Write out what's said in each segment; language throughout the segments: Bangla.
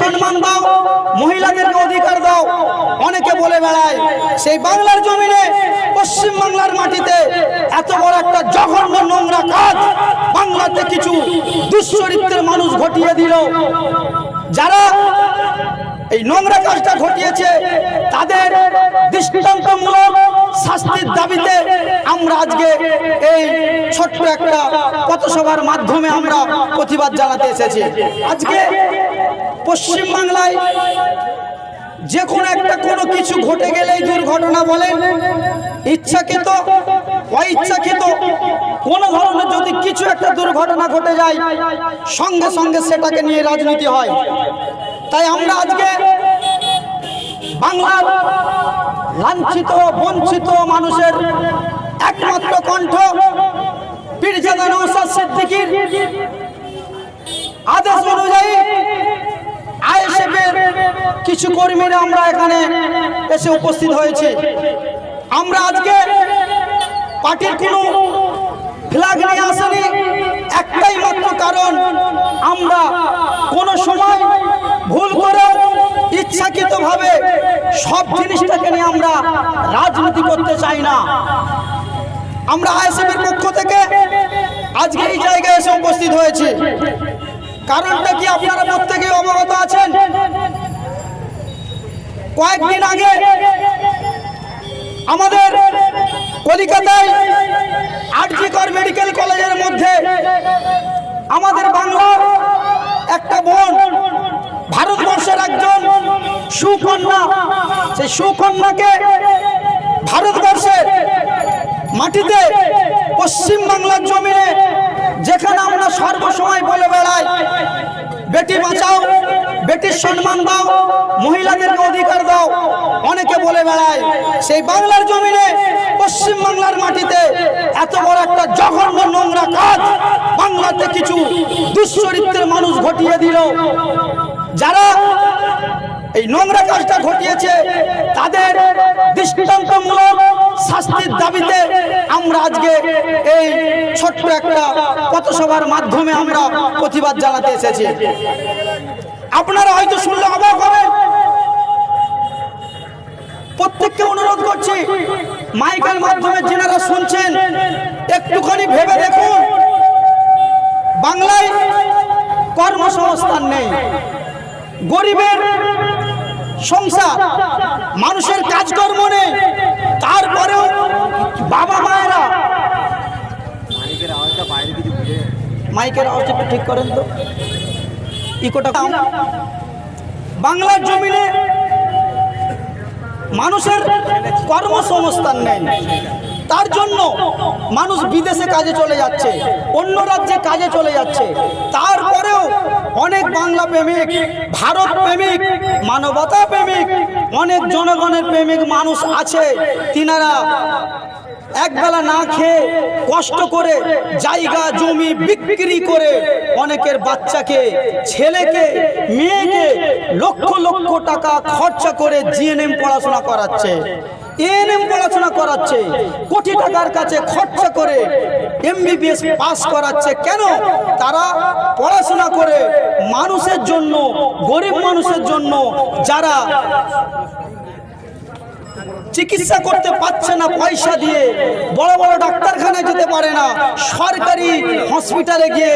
সম্মান দাও, মহিলাদেরকে অধিকার দাও। অনেকে বলে বেড়ায়, সেই বাংলার জমিনে, পশ্চিম বাংলার মাটিতে এত বড় একটা জঘন্য নোংরা কাজ বাংলাতে কিছু দুশ্চরিত্রের মানুষ ঘটিয়ে দিল। যারা এই নোংরা কাজটা ঘটিয়েছে, তাদের দৃষ্টান্তমূলক শাস্তির দাবিতে আমরা আজকে এই ছোট্ট একটা পথসভার মাধ্যমে আমরা প্রতিবাদ জানাতে এসেছি। আজকে পশ্চিম বাংলায় যে কোনো একটা কোনো কিছু ঘটে গেলেই দুর্ঘটনা বলেন, ইচ্ছাকৃত, অইচ্ছাকৃত, কোনো ধরনের যদি কিছু একটা দুর্ঘটনা ঘটে যায়, সঙ্গে সঙ্গে সেটাকে নিয়ে রাজনীতি হয়। তাই আমরা আজকে বাংলার লাঞ্ছিত, বঞ্চিত মানুষের একমাত্র কণ্ঠ পীরজাদা নৌসাদ সিদ্দিকীর আদেশ অনুযায়ী কিছু কর্মীরা আমরা এখানে এসে উপস্থিত হয়েছি। আমরা আজকে পার্টির কোনো ফ্ল্যাগ নিয়ে আসেনি, একটাই মাত্র কারণ, আমরা কোনো সময় ভুল করে ইচ্ছাকৃতভাবে সব জিনিসটাকে নিয়ে আমরা রাজনীতি করতে চাই না। আমরা আইএসএফের পক্ষ থেকে আজকে এই জায়গায় এসে উপস্থিত হয়েছি। কারণটা কি আপনারা প্রত্যেকেই অবগত আছেন? কয়েকদিন আগে আমাদের কলিকাতায় আরজিকর মেডিকেল কলেজের মধ্যে আমাদের বাংলার একটা বোন, ভারতবর্ষের একজন সুকন্যা, সেই সুকন্যাকে ভারতবর্ষের মাটিতে পশ্চিম বাংলার জমিনে যেখানে আমরা সর্বসময় বলে বেড়াই, বেটি বাঁচাও। সম্মান দাও, মহিলাদেরকে অধিকার দাও। অনেকে বলে বেড়ায়, সেই বাংলার জমিনে, পশ্চিম বাংলার মাটিতে এত বড় একটা জঘন্য নোংরা কাজ বাংলাতে কিছু দুশ্চরিত্রের মানুষ ঘটিয়ে দিল। যারা এই নোংরা কাজটা ঘটিয়েছে, তাদের দৃষ্টান্তমূলক শাস্তির দাবিতে আমরা আজকে এই ছোট্ট একটা পথসভার মাধ্যমে আমরা প্রতিবাদ জানাতে এসেছি। আপনারা হয়তো শুনলে অবাক হবেন। প্রত্যেককে অনুরোধ করছি, মাইকের মাধ্যমে যেনারা শুনছেন, একটুখানি ভেবে দেখুন। বাংলায় কর্মসংস্থান নেই। গরিবের সংসার, মানুষের কাজকর্ম নেই। তারপরেও বাবা মায়েরা মাইকের আওয়াজ একটু ঠিক করেন তো। ইকোটা বাংলার জমিনে মানুষের কর্মসংস্থান নেই। তার জন্য মানুষ বিদেশে কাজে চলে যাচ্ছে, অন্য রাজ্যে কাজে চলে যাচ্ছে। তারপরেও অনেক বাংলা প্রেমিক, ভারত প্রেমিক, মানবতা প্রেমিক, অনেক জনগণের প্রেমিক মানুষ আছে। তিনারা একবেলা না খেয়ে কষ্ট করে জায়গা, জমি বিক্রি করে অনেকের বাচ্চাকে, ছেলেকে, মেয়েকে লক্ষ লক্ষ টাকা খরচা করে জিএনএম পড়াশোনা করাচ্ছে। এএনএম পড়াশোনা করাচ্ছে। কোটি টাকার কাছে খরচা করে এমবিবিএস পাস করাচ্ছে। কেন? তারা পড়াশোনা করে মানুষের জন্য, গরিব মানুষের জন্য, যারা চিকিৎসা করতে পারছে না পয়সা দিয়ে। বড় বড় ডাক্তারখানায় যেতে পারে না। সরকারি হসপিটালে গিয়ে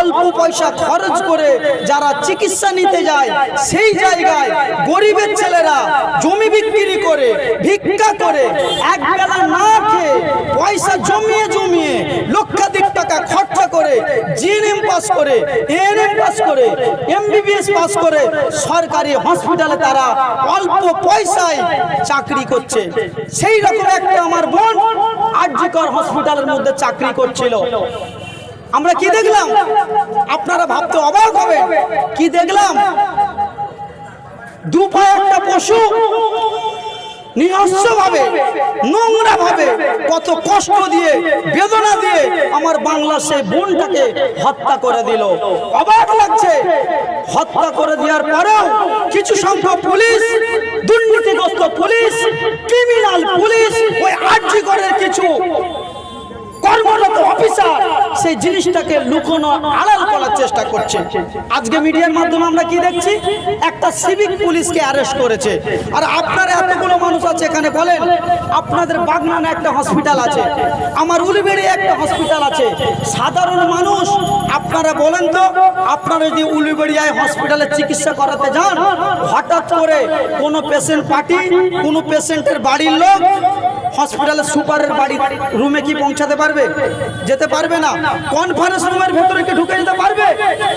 অল্প পয়সা খরচ করে যারা চিকিৎসা নিতে যায়, সেই জায়গায় গরিবের ছেলেরা জমি বিক্রি করে, ভিক্ষা করে এক বেলা না খেয়ে পয়সা জমিয়ে জমিয়ে লক্ষাধিক টাকা খরচা করে, জিএনএম পাস করে, এএনএম পাস করে, এমবিবিএস পাস করে, সরকারি হসপিটালে তারা অল্প পয়সায় চাকরি করছে। সেই রকম একটা আমার বোন আরজিকর হসপিটালের মধ্যে চাকরি করছিল। আমরা কি দেখলাম? আপনারা ভাবতে অবাক হবে কি দেখলাম? দুপায়ে একটা পশু নিহস্য ভাবে নোংরা ভাবে কত কষ্ট দিয়ে, বেদনা দিয়ে আমার বাংলা সেই বোনটাকে হত্যা করে দিল। অবাক লাগছে। হত্যা করে দেওয়ার পরেও কিছু সংখ্যক পুলিশ, দুর্নীতিগ্রস্ত পুলিশ ক্রিমিনাল পুলিশ, ওই আর্জি করে কিছু কর্মরত অফিসার সেই জিনিসটাকে লুকোনো, আড়াল করার চেষ্টা করছে। আজকে মিডিয়ার মাধ্যমে আমরা কি দেখছি? একটা সিভিক পুলিশকে অ্যারেস্ট করেছে। আর আপনারা এতগুলো মানুষ আছে এখানে, বলেন, আপনাদের বাগনানে একটা হসপিটাল আছে, আমার উলিবেড়ি একটা হসপিটাল আছে। সাধারণ মানুষ, আপনারা বলেন তো, আপনারা যদি উলিবেড়িয়ায় হসপিটালে চিকিৎসা করাতে যান, হঠাৎ করে কোনো পেশেন্ট পার্টি কোনো পেশেন্টের বাড়ির লোক হসপিটালের সুপারের বাড়ি রুমে কি পৌঁছাতে পারবে? যেতে পারবে না। কনফারেন্স রুমের ভেতরে কি ঢুকে যেতে পারবে?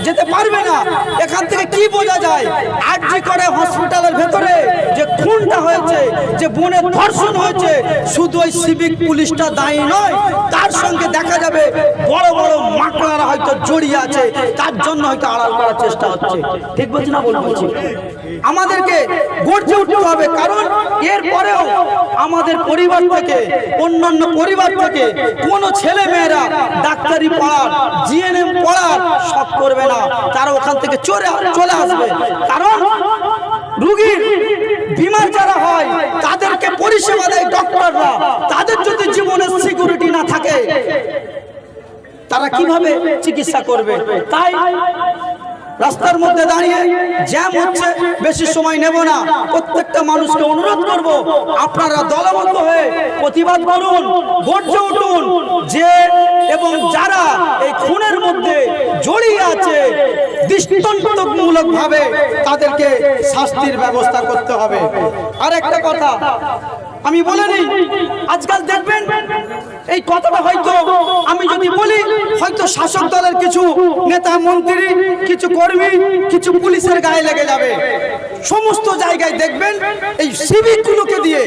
যেতে পারবে না। এখান থেকে কি বোঝা যায়? আরজি করে হসপিটালের ভেতরে যে খুনটা হয়েছে, যে বোনের ধর্ষণ হয়েছে, শুধু ওই সিভিক পুলিশটা দায়ী নয়, তার সঙ্গে দেখা যাবে বড় বড় মাকড়ারা হয়তো জড়িয়ে আছে, তার জন্য হয়তো আড়াল করার চেষ্টা হচ্ছে। ঠিক বলছি না বল বলছি? আমাদেরকে গর্জে উঠতে হবে, কারণ এর পরেও আমাদের পরিবার থেকে, অন্যান্য পরিবার থেকে কোনো ছেলে মেয়েরা ডাক্তারি পড়ার, জিএনএম পড়ার শখ করবে না। তারা ওখান থেকে চলে চলে আসবে। কারণ রুগীর বিমার যারা হয়, তাদেরকে পরিষেবা দেয় ডক্টররা। তাদের যদি জীবনের সিকিউরিটি না থাকে, তারা কীভাবে চিকিৎসা করবে? তাই রাস্তার মধ্যে দাঁড়িয়ে জ্যাম হচ্ছে, বেশি সময় নেব না। প্রত্যেকটা মানুষকে অনুরোধ করব, আপনারা দলবদ্ধ হয়ে প্রতিবাদ করুন, গর্জে উঠুন, যে এবং যারা এই খুনের মধ্যে জড়িয়ে আছে দৃষ্টান্তমূলক ভাবে তাদেরকে শাস্তির ব্যবস্থা করতে হবে। আর একটা কথা আমি বলে নিই। আজকাল দেখবেন, এই কথাটা হয়তো আমি যদি বলি, হয়তো শাসক দলের কিছু নেতা, মন্ত্রী, কিছু কর্মী, কিছু পুলিশের গায়ে লেগে যাবে। সমস্ত জায়গায় দেখবেন, এই সিভিকগুলোকে দিয়ে,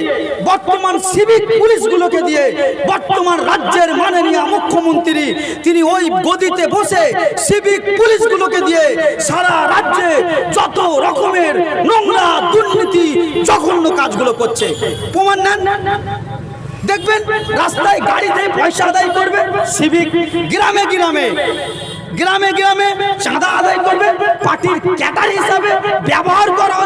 বর্তমান সিভিক পুলিশগুলোকে দিয়ে বর্তমান রাজ্যের মাননীয় মুখ্যমন্ত্রী, তিনি ওই গদিতে বসে সিভিক পুলিশগুলোকে দিয়ে সারা রাজ্যে যত রকমের নোংরা দুর্নীতি, জঘন্য কাজগুলো করছে। প্রমাণ নেন। দেখবেন, রাস্তায় গাড়িতে পয়সা আদায় করবে সিভিক গ্রামে গ্রামে গ্রামে গ্রামে চাঁদা আদায় করবে, পার্টির ক্যাটার হিসাবে ব্যবহার করা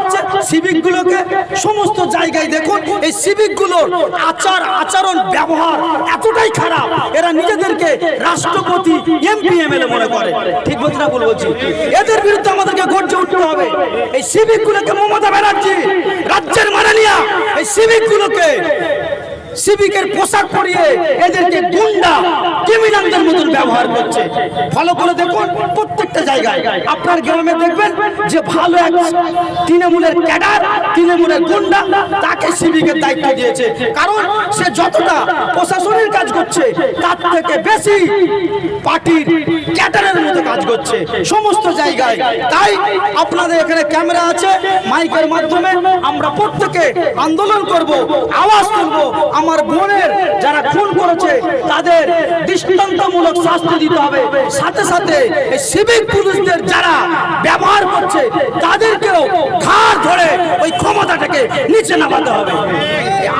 হচ্ছে সিভিক গুলোকে সমস্ত জায়গায় দেখুন, এই সিভিকগুলোর আচার, আচরণ, ব্যবহার এতটাই খারাপ, এরা নিজেদেরকে রাষ্ট্রপতি এমপি এমএলএ মনে করে। ঠিক বলছি না বলছি? এদের বিরুদ্ধে আমাদেরকে গর্জে উঠতে হবে। এই সিভিকগুলোকে মমতা ব্যানার্জি রাজ্যের মাননীয়া, এই সিভিক গুলোকে সিভিকের পোশাক পরিয়ে এদেরকে গুন্ডা ক্রিমিনালদের মতন ব্যবহার করছে। ফলো করে দেখুন প্রত্যেকটা জায়গায়। আপনার গ্রামে দেখবেন যে ভালো এক তৃণমূলের ক্যাডার, তৃণমূলের গুন্ডা, তাকে সিভিকের দায়িত্ব দিয়েছে। কারণ সে যতটা প্রশাসনের কাজ করছে, তার থেকে বেশি পার্টির ক্যাডারের মতো কাজ করছে। সমস্ত জায়গায়। তাই আপনাদের এখানে ক্যামেরা আছে, মাইকের মাধ্যমে আমরা প্রত্যেকে আন্দোলন করব, আওয়াজ তুলব আমার বোনের যারা খুন করেছে, তাদের দৃষ্টান্তমূলক শাস্তি দিতে হবে। সাথে সাথে এই সিভিক পুলিশদের যারা ব্যবহার করছে, তাদেরকেও ঘাড় ধরে ওই ক্ষমতাটাকে নিচে নামাতে হবে।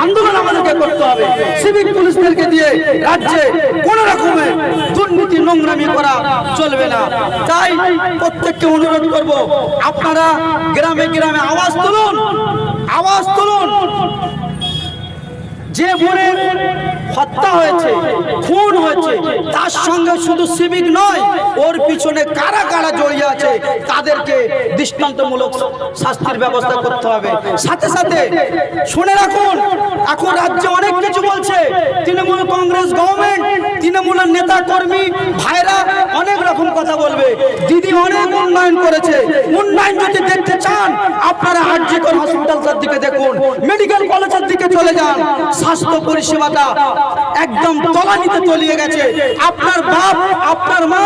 আন্দোলন আমাদেরকে করতে হবে। সিভিক পুলিশদেরকে দিয়ে রাজ্যে কোন রকমের দুর্নীতি, নোংরামি করা চলবে না। তাই প্রত্যেককে অনুরোধ করব, আপনারা গ্রামে গ্রামে আওয়াজ তুলুন আওয়াজ তুলুন। যে বোনের হত্যা হয়েছে, খুন হয়েছে, তার সঙ্গে শুধু সিভিক নয়, ওর পিছনে কারা কারা জড়িয়ে আছে, তাদেরকে দৃষ্টান্তমূলক শাস্তির ব্যবস্থা করতে হবে। সাথে সাথে শুনে রাখুন, এখন রাজ্যে অনেক কিছু বলছে। তৃণমূল কংগ্রেস গভর্নমেন্ট, তৃণমূলের নেতা কর্মী বলবে দিদি অনেক উন্নয়ন করেছে। উন্নয়ন যদি দেখতে চান, আপনারা আরজিকর হসপিটালটার দিকে দেখুন মেডিকেল কলেজের দিকে চলে যান। স্বাস্থ্য পরিষেবাটা একদম তলানিতে তলিয়ে গেছে। আপনার বাপ, আপনার মা,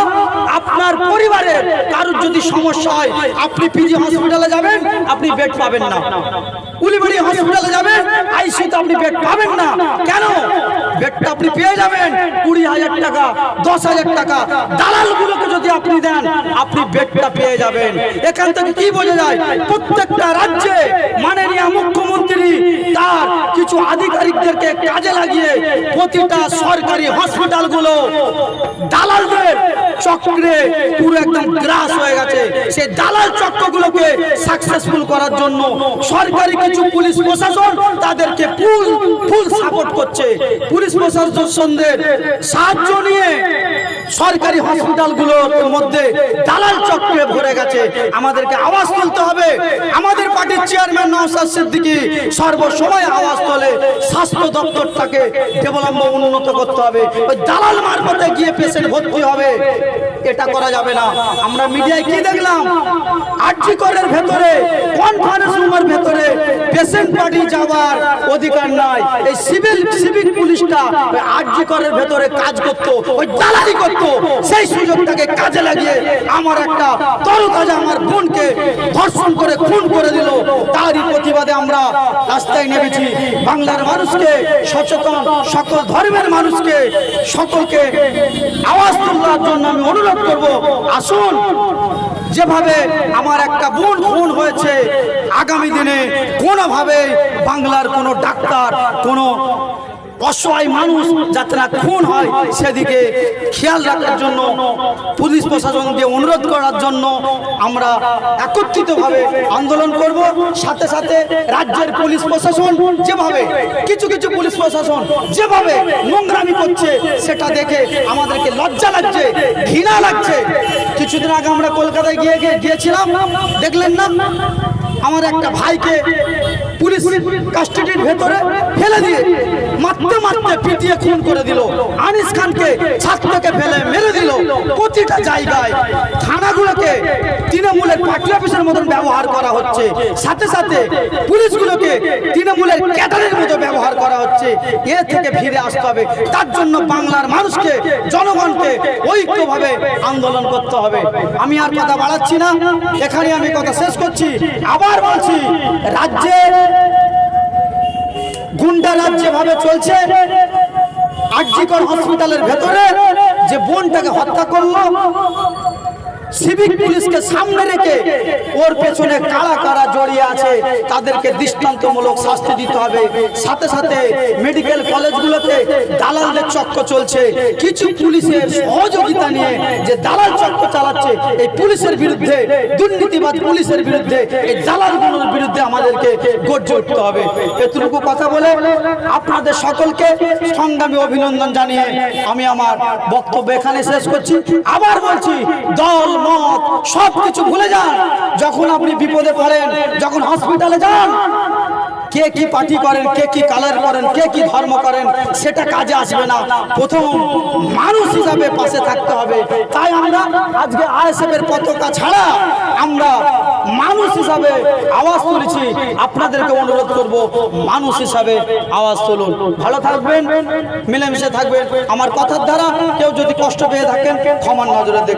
আপনার পরিবারের কারোর যদি সমস্যা হয়, আপনি পিজি হসপিটালে যাবেন, আপনি বেড পাবেন না। উলিবাড়ি হসপিটালে যাবেন আইসিউতে আপনি বেড পাবেন না। কেন? আপনি পেয়ে যাবেন কুড়ি হাজার টাকা, দশ হাজার টাকা। দালালগুলোকে যদি আপনি দেন, আপনি বেডটা পেয়ে যাবেন। এখান থেকে কি বোঝা যায়? প্রত্যেকটা রাজ্যে মাননীয় মুখ্যমন্ত্রী তার কিছু আধিকারিকদেরকে কাজে লাগিয়ে প্রতিটা সরকারি হসপিটালগুলো দালালদের চক্রে পুরো একদম গ্রাস হয়ে গেছে। সেই দালাল চক্রগুলোকে সাকসেসফুল করার জন্য সরকারি কিছু পুলিশ প্রশাসন তাদেরকে ফুল ফুল সাপোর্ট করছে। পুলিশ প্রশাসনদের সাহায্য নিয়ে সরকারি হসপিটালগুলোর মধ্যে দালাল চক্রে ভরে গেছে। আমাদেরকে আওয়াজ তুলতে হবে। আমাদের পার্টির চেয়ারম্যান নওশাদ সিদ্দিকী সর্বসময় আওয়াজ তোলে, স্বাস্থ্য দপ্তরটাকে ডেভেলপ উন্নত করতে হবে। ওই দালাল মারফতে গিয়ে পেশেন্ট ভর্তি হবে। এটা করা যাবে না। আমরা মিডিয়ায় কি দেখলাম? আরজি করের ভেতরে কনফারেন্স রুমের ভেতরে পেশেন্ট পার্টি যাওয়ার অধিকার নাই। এই সিভিল সিভিক পুলিশটা আরজি করের ভেতরে কাজ করতো। ওই দালালি করতো। সেই সুযোগটাকে কাজে লাগিয়ে আমার একটা তরতাজা আমার বোনকে ধর্ষণ করে খুন করে দিল। তারই প্রতিবাদে আমরা রাস্তায় নেমেছি। বাংলার মানুষকে সচেতন, সকল ধর্মের মানুষকে সকলকে আওয়াজ তোলার জন্য আমি অনুরোধ করব। আসুন, যেভাবে আমার একটা বোন খুন হয়েছে, আগামী দিনে কোনোভাবে বাংলার কোনো ডাক্তার, কোনো অসহায় মানুষ যাতে না খুন হয়, সেদিকে খেয়াল রাখার জন্য, পুলিশ প্রশাসনকে অনুরোধ করার জন্য আমরা একত্রিতভাবে আন্দোলন করব। সাথে সাথে রাজ্যের পুলিশ প্রশাসন যেভাবে, কিছু কিছু পুলিশ প্রশাসন যেভাবে নোংরামি করছে, সেটা দেখে আমাদেরকে লজ্জা লাগছে, ঘৃণা লাগছে। কিছুদিন আগে আমরা কলকাতায় গিয়ে গিয়ে গিয়েছিলাম, দেখলেন না? আমার একটা ভাইকে পুলিশ কাস্টডির ভেতরে ফেলে দিয়ে মারতে মারতে পিটিয়ে খুন করে দিল। আনিস খানকে ছাদ থেকে ফেলে মেরে দিল প্রতিটা জায়গায়। থানাগুলোকে তৃণমূলের পার্টি অফিসের মতন ব্যবহার করা হচ্ছে। সাথে সাথে পুলিশগুলোকে তৃণমূলের ক্যাডারের মতো ব্যবহার করা হচ্ছে। এ থেকে ফিরে আসতে হবে। তার জন্য বাংলার মানুষকে, জনগণকে ঐক্যভাবে আন্দোলন করতে হবে। আমি আর কথা বাড়াচ্ছি না। এখানে আমি কথা শেষ করছি। আবার বলছি, রাজ্যে গুন্ডা রাজ যেভাবে চলছে আরজিকর হসপিটালের ভেতরে যে বোনটাকে হত্যা করল সিভিক পুলিশকে সামনে রেখে ওর পেছনে কারা কারা জড়িয়ে আছে, তাদেরকে দৃষ্টান্তমূলক শাস্তি দিতে হবে। সাথে সাথে মেডিকেল কলেজগুলোতে দালালদের চক্র চলছে। কিছু পুলিশের সহযোগিতা নিয়ে যে দালাল চক্র চালাচ্ছে, এই পুলিশের বিরুদ্ধে, দুর্নীতিবাদ পুলিশের বিরুদ্ধে, এই দালালগুলোর বিরুদ্ধে আমাদেরকে গর্জে উঠতে হবে। এতটুকু কথা বলে আপনাদের সকলকে সংগ্রামী অভিনন্দন জানিয়ে আমি আমার বক্তব্য এখানে শেষ করছি। আবার বলছি, দল মত সব কিছু ভুলে যান। যখন আপনি বিপদে পড়েন, যখন হসপিটালে যান, কে কি পার্টি করেন, কে কি কালার করেন, কে কি ধর্ম করেন, সেটা কাজে আসবে না। প্রথম মানুষ হিসাবে পাশে থাকতে হবে। তাই আমরা আজকে আইএসএফ এর পতাকা ছাড়া আমরা মানুষ হিসাবে আওয়াজ তুলেছি। আপনাদেরকে অনুরোধ করব, মানুষ হিসাবে আওয়াজ তুলুন। ভালো থাকবেন, মিলেমিশে থাকবেন। আমার কথার দ্বারা কেউ যদি কষ্ট পেয়ে থাকেন, ক্ষমার নজরে দেখ